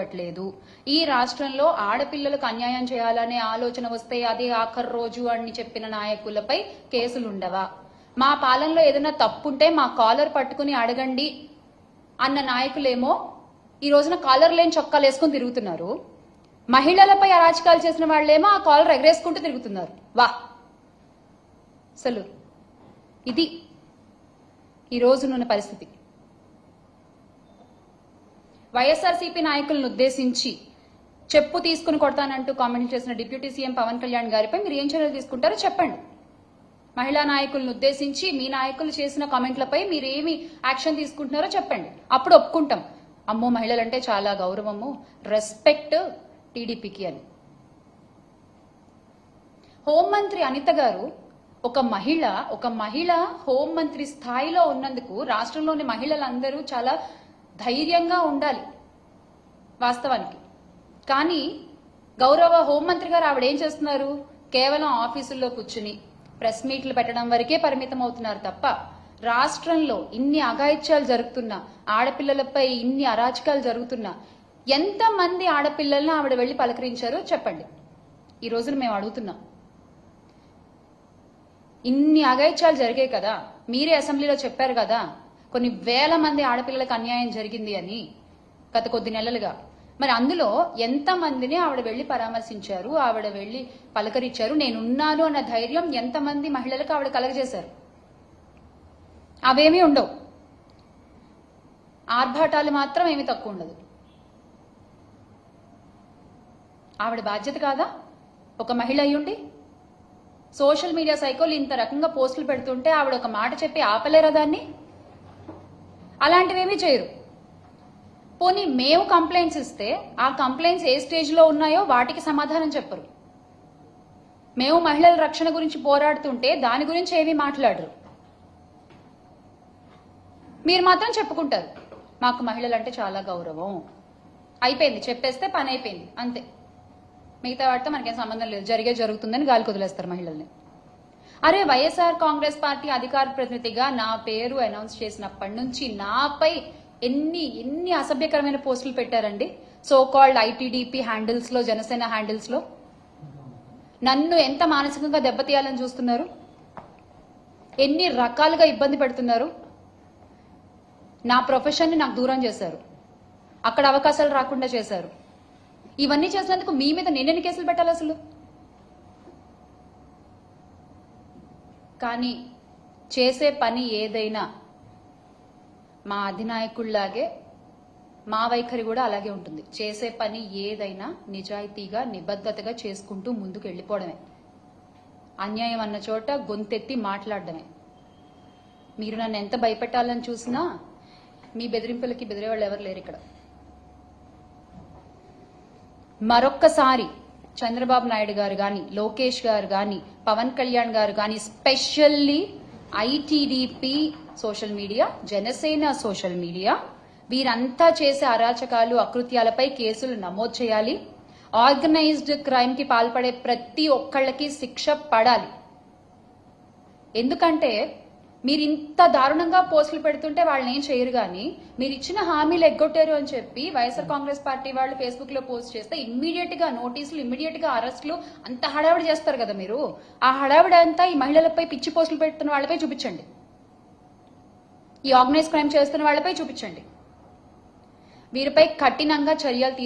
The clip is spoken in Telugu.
పట్టించుకోవట్లేదు ఈ రాష్ట్రంలో ఆడపిల్లలకు అన్యాయం చేయాలనే ఆలోచన వస్తే అదే ఆఖరు రోజు అని చెప్పిన నాయకులపై కేసులుండవా? మా పాలనలో ఏదైనా తప్పుంటే మా కాలర్ పట్టుకుని అడగండి అన్న నాయకులేమో ఈ రోజున కాలర్ లేని చొక్కాలు వేసుకుని తిరుగుతున్నారు. మహిళలపై అరాచకాలు చేసిన వాళ్ళేమో ఆ కాలర్ ఎగరేసుకుంటూ తిరుగుతున్నారు. వా! అసలు ఇది ఈ రోజునున్న పరిస్థితి. వైఎస్ఆర్సీపీ నాయకులను ఉద్దేశించి చెప్పు తీసుకుని కొడతానంటూ కామెంట్ చేసిన డిప్యూటీ సీఎం పవన్ కళ్యాణ్ గారిపై మీరు ఏం చర్యలు తీసుకుంటారో చెప్పండి. మహిళా నాయకులను ఉద్దేశించి మీ నాయకులు చేసిన కామెంట్లపై మీరు ఏమి యాక్షన్ తీసుకుంటున్నారో చెప్పండి. అప్పుడు ఒప్పుకుంటాం. అమ్మో మహిళలంటే చాలా గౌరవము రెస్పెక్ట్ టీడీపీకి అని. హోంమంత్రి అనిత గారు ఒక మహిళ ఒక మహిళ హోంమంత్రి స్థాయిలో ఉన్నందుకు రాష్ట్రంలోని మహిళలందరూ చాలా ధైర్యంగా ఉండాలి వాస్తవానికి. కానీ గౌరవ హోంమంత్రి గారు ఆవిడ ఏం చేస్తున్నారు? కేవలం ఆఫీసుల్లో కూర్చుని ప్రెస్ మీట్లు పెట్టడం వరకే పరిమితం అవుతున్నారు తప్ప రాష్ట్రంలో ఇన్ని అఘాయిత్యాలు జరుగుతున్నా ఆడపిల్లలపై ఇన్ని అరాచకాలు జరుగుతున్నా ఎంతమంది ఆడపిల్లలను ఆవిడ వెళ్ళి పలకరించారో చెప్పండి. ఈ రోజున మేము అడుగుతున్నాం. ఇన్ని అఘాయిత్యాలు జరిగాయి కదా మీరే అసెంబ్లీలో చెప్పారు కదా కొన్ని వేల మంది ఆడపిల్లలకు అన్యాయం జరిగింది అని గత కొద్ది నెలలుగా. మరి అందులో ఎంత మందిని ఆవిడ వెళ్ళి పరామర్శించారు? ఆవిడ వెళ్ళి పలకరించారు? నేనున్నాను అన్న ధైర్యం ఎంతమంది మహిళలకు ఆవిడ కలగజేశారు? అవేమీ ఉండవు. ఆర్భాటాలు మాత్రం ఏమీ తక్కువ ఉండదు. ఆవిడ బాధ్యత కాదా? ఒక మహిళ అయ్యుండి సోషల్ మీడియా సైకోలు ఇంత రకంగా పోస్టులు పెడుతుంటే ఆవిడ ఒక మాట చెప్పి ఆపలేరా దాన్ని? అలాంటివేమీ చేయరు. పోనీ మేము కంప్లైంట్స్ ఇస్తే ఆ కంప్లైంట్స్ ఏ స్టేజ్లో ఉన్నాయో వాటికి సమాధానం చెప్పరు. మేము మహిళల రక్షణ గురించి పోరాడుతుంటే దాని గురించి ఏమీ మాట్లాడరు. మీరు మాత్రం చెప్పుకుంటారు మాకు మహిళలు అంటే చాలా గౌరవం. అయిపోయింది చెప్పేస్తే పని అయిపోయింది అంతే. మిగతా వాటితో మనకేం సంబంధం లేదు జరిగే జరుగుతుందని గాలి కుదిలేస్తారు మహిళల్ని. అరే వైఎస్ఆర్ కాంగ్రెస్ పార్టీ అధికార ప్రతినిధిగా నా పేరు అనౌన్స్ చేసినప్పటి నుంచి నాపై ఎన్ని ఎన్ని అసభ్యకరమైన పోస్టులు పెట్టారండి? సో కాల్డ్ ఐటీడీపీ హ్యాండిల్స్లో జనసేన హ్యాండిల్స్లో. నన్ను ఎంత మానసికంగా దెబ్బతీయాలని చూస్తున్నారు? ఎన్ని రకాలుగా ఇబ్బంది పెడుతున్నారు? నా ప్రొఫెషన్ని నాకు దూరం చేశారు. అక్కడ అవకాశాలు రాకుండా చేశారు. ఇవన్నీ చేసినందుకు మీ మీద నేనెన్ని కేసులు పెట్టాలి అసలు? కానీ చేసే పని ఏదైనా మా అధినాయకుల్లాగే మా వైఖరి కూడా అలాగే ఉంటుంది. చేసే పని ఏదైనా నిజాయితీగా నిబద్ధతగా చేసుకుంటూ ముందుకు వెళ్ళిపోవడమే. అన్యాయం అన్న చోట గొంతెత్తి మాట్లాడడమే. మీరు నన్ను ఎంత భయపెట్టాలని చూసినా మీ బెదిరింపులకి బెదిరేవాళ్ళు ఎవరు లేరు ఇక్కడ. మరొక్కసారి చంద్రబాబు నాయుడు గారు కానీ లోకేష్ గారు కానీ పవన్ కళ్యాణ్ గారు కానీ specially ITDP social media Janasena social media వీరంతా చేసే అరాచకాలు అకృత్యాలపై కేసులు నమోదు చేయాలి. ఆర్గనైజ్డ్ క్రైమ్కి పాల్పడే ప్రతి ఒక్కళ్ళకి శిక్ష పడాలి. ఎందుకంటే మీరు ఇంత దారుణంగా పోస్టులు పెడుతుంటే వాళ్ళని ఏం చేయరు కానీ మీరు ఇచ్చిన హామీలు ఎగ్గొట్టారు అని చెప్పి వైఎస్ఆర్ కాంగ్రెస్ పార్టీ వాళ్ళు ఫేస్బుక్లో పోస్ట్ చేస్తే ఇమ్మీడియట్గా నోటీసులు ఇమ్మీడియట్గా అరెస్టులు అంత హడావిడి చేస్తారు కదా మీరు. ఆ హడావిడి అంతా ఈ మహిళలపై పిచ్చి పోస్టులు పెడుతున్న వాళ్ళపై చూపించండి. ఈ ఆర్గనైజ్ క్రైమ్ చేస్తున్న వాళ్ళపై చూపించండి. వీరిపై కఠినంగా చర్యలు